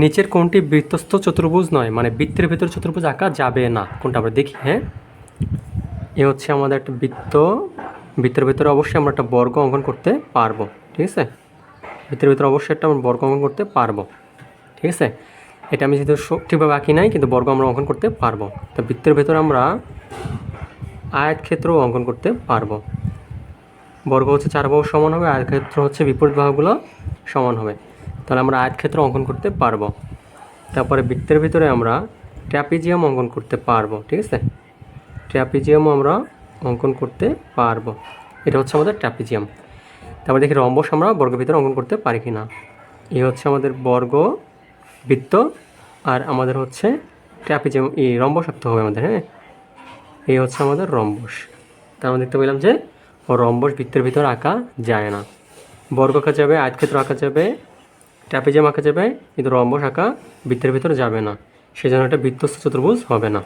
নিচের কোনটি বৃত্তস্থ চতুর্ভুজ নয়? মানে বৃত্তের ভেতর চতুর্ভুজ আঁকা যাবে না। কোনটা আমরা দেখি হ্যাঁ? এ হচ্ছে আমাদের একটা বৃত্ত। বৃত্তের ভেতরে অবশ্যই আমরা একটা বর্গ অঙ্কন করতে পারব, ঠিক আছে? বৃত্তের ভেতরে অবশ্যই একটা আমরা বর্গ অঙ্কন করতে পারব, ঠিক আছে? এটা আমি যেহেতু ঠিকভাবে আঁকি নাই, কিন্তু বর্গ আমরা অঙ্কন করতে পারব। তো বৃত্তের ভেতরে আমরা আয়তক্ষেত্রও অঙ্কন করতে পারব। বর্গ হচ্ছে চার বাহু সমান হবে, আয়তক্ষেত্র হচ্ছে বিপরীত বাহুগুলো সমান হবে। তাহলে আমরা আয়তক্ষেত্র অঙ্কন করতে পারব। তারপরে বৃত্তের ভিতরে আমরা ট্র্যাপিজিয়াম অঙ্কন করতে পারব, ঠিক আছে? ট্র্যাপিজিয়াম আমরা অঙ্কন করতে পারব। এটা হচ্ছে আমাদের ট্র্যাপিজিয়াম। তারপর দেখি রম্বস আমরা বর্গের ভিতরে অঙ্কন করতে পারি কি না এই হচ্ছে আমাদের বর্গ, বৃত্ত, আর আমাদের হচ্ছে ট্র্যাপিজিয়াম, এই রম্বস আঁকতে হবে আমাদের হ্যাঁ? এই হচ্ছে আমাদের রম্বস। তার আমরা দেখতে পেলাম যে রম্বস বৃত্তের ভিতর আঁকা যায় না। বর্গ আঁকা যাবে আয়তক্ষেত্র আঁকা যাবে ট্র্যাপিজিয়াম আঁকা যাবে, কিন্তু রম্ব আঁকা বৃত্তের ভিতরে যাবে না। সেজন্য এটা বৃত্তস্থ চতুর্ভুজ হবে না।